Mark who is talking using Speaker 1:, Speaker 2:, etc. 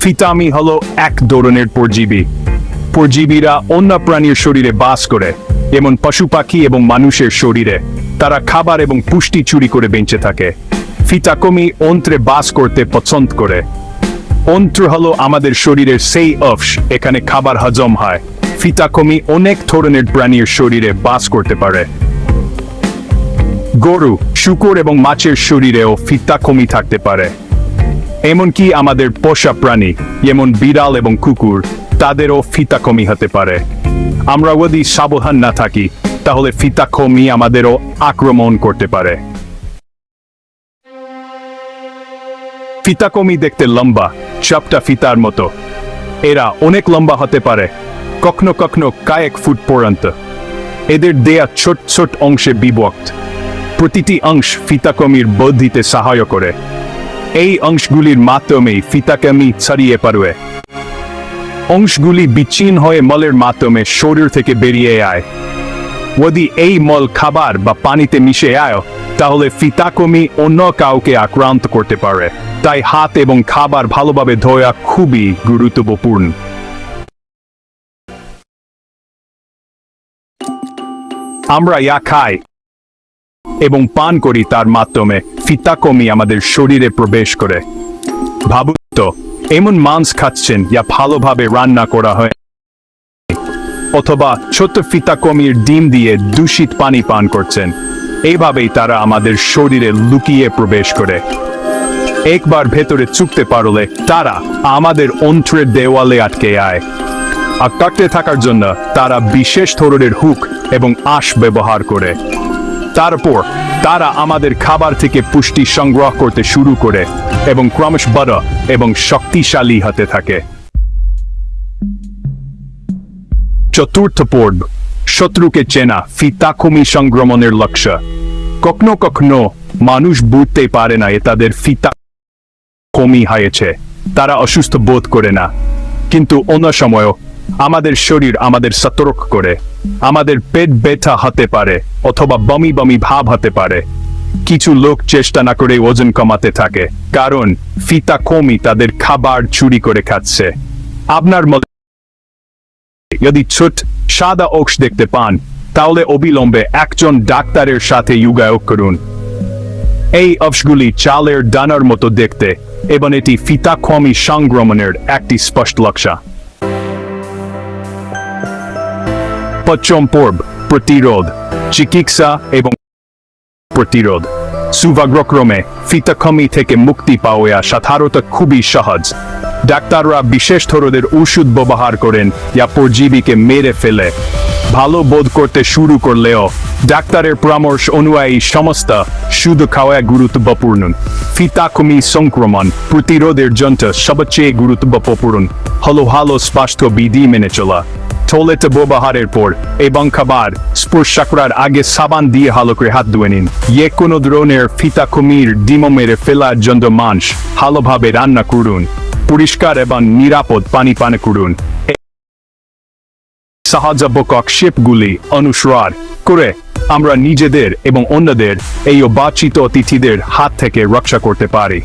Speaker 1: ফিতামি হলো এক ধরনের পরজীবী। পরজীবীরা অন্য প্রাণীর শরীরে বাস করে যেমন পশু পাখি এবং মানুষের শরীরে। তারা খাবার এবং পুষ্টি চুরি করে বেঁচে থাকে। ফিতাকমি অন্ত্রে বাস করতে পছন্দ করে। অন্ত্র হলো আমাদের শরীরের সেই অংশ এখানে খাবার হজম হয়। ফিতাকমি অনেক ধরনের প্রাণীর শরীরে বাস করতে পারে। গরু, শুকর এবং মাছের শরীরেও ফিতাকমি থাকতে পারে। এমনকি আমাদের পোষা প্রাণী, যেমন বিড়াল এবং কুকুর, তাদেরও ফিতাকমি হতে পারে। আমরা যদি সাবধান না থাকি, তাহলে ফিতাকমি আমাদেরও আক্রমণ করতে পারে। ফিতাকমি দেখতে লম্বা, চাপটা ফিতার মতো। এরা অনেক লম্বা হতে পারে, কখনো কখনো কয়েক ফুট পর্যন্ত। এদের দেয়া ছোট ছোট অংশে বিভক্ত। প্রতিটি অংশ ফিতাকমির বৌদ্ধিতে সাহায্য করে। এই অংশগুলির মাধ্যমে ফিতাকমি ছড়িয়ে পারবে। অংশগুলি বিচ্ছিন্ন হয়ে মলের মাধ্যমে শরীর থেকে বেরিয়ে আয়। যদি এই মল খাবার বা পানিতে মিশে আয়, তাহলে ফিতাকমি অন্য কাউকে আক্রান্ত করতে পারে। তাই হাত এবং খাবার ভালোভাবে ধোয়া খুবই গুরুত্বপূর্ণ। আমরা ইয়া খাই। এবং পান করি তার মাধ্যমে। ফিতাকমি আমাদের শরীরে প্রবেশ করে। ভাবুন তো, এমন মাংস খাচ্ছেন, যা ভালোভাবে রান্না করা হয়। অথবা ছোট্ট ফিতাকমির ডিম দিয়ে দূষিত পানি পান করছেন। এইভাবেই তারা আমাদের শরীরে লুকিয়ে প্রবেশ করে। একবার ভেতরে চুকতে পারলে তারা আমাদের অন্ত্রের দেওয়ালে আটকে আয়। আটকাতে থাকার জন্য তারা বিশেষ ধরনের হুক এবং আঁশ ব্যবহার করে। তারপর তারা আমাদের খাবার থেকে পুষ্টি সংগ্রহ করতে শুরু করে এবং ক্রমশ বড় এবং শক্তিশালী হতে থাকে। চতুর্থ পর্ব, শত্রুকে চেনা ফিতাকুমি সংক্রমণের লক্ষ্য। কখনো কখনো মানুষ বুঝতে পারে না এ তাদের ফিতা কমি হয়েছে। তারা অসুস্থ বোধ করে না। কিন্তু অন্য সময়ও আমাদের শরীর আমাদের সতর্ক করে। আমাদের পেট ব্যথা হতে পারে অথবা বমি বমি ভাব হতে পারে। কিছু লোক চেষ্টা না করে ওজন কমাতে থাকে, কারণ ফিতা কমি তাদের খাবার চুরি করে খাচ্ছে। আপনার মধ্যে যদি ছোট, সাদা অক্ষ দেখতে পান, তাহলে অবিলম্বে একজন ডাক্তারের সাথে যোগাযোগ করুন। এই অংশগুলি চালের ডানার মতো দেখতে, এবং এটি ফিতাকমি সংক্রমণের একটি স্পষ্ট লক্ষ্য পঞ্চম পর্ব, প্রতিরোধ, চিকিৎসা এবং প্রতিরোধ। সুভাগ্রক্রমে ফিতাকমি থেকে মুক্তি পাওয়া সাধারণত খুবই সহজ। ডাক্তাররা বিশেষ ধরনের ওষুধ ব্যবহার করেন, যা পরজীবীকে মেরে ফেলে। ভালো বোধ করতে শুরু করলেও, ডাক্তারের পরামর্শ অনুযায়ী সমস্ত শুধু খাওয়া গুরুত্বপূর্ণ। ফিতাকমি সংক্রমণ, প্রতিরোধের জন্য সবচেয়ে গুরুত্বপূর্ণ। হলো ভালো স্বাস্থ্য বিধি মেনে চলা। টয়লেট ব্যবহারের পর এবং খাবার স্পর্শ করার আগে সাবান দিয়ে ভালো করে হাত ধুয়ে নিন। যে কোনো ধরনের ফিতা কুমির ডিম মেরে ফেলার জন্য মাংস ভালোভাবে রান্না করুন। পরিষ্কার এবং নিরাপদ পানি পান করুন। সাহায্যবকক শিপগুলি অনুসরণ করে আমরা নিজেদের এবং অন্যদের এই অবাচিত অতিথিদের হাত থেকে রক্ষা করতে পারি।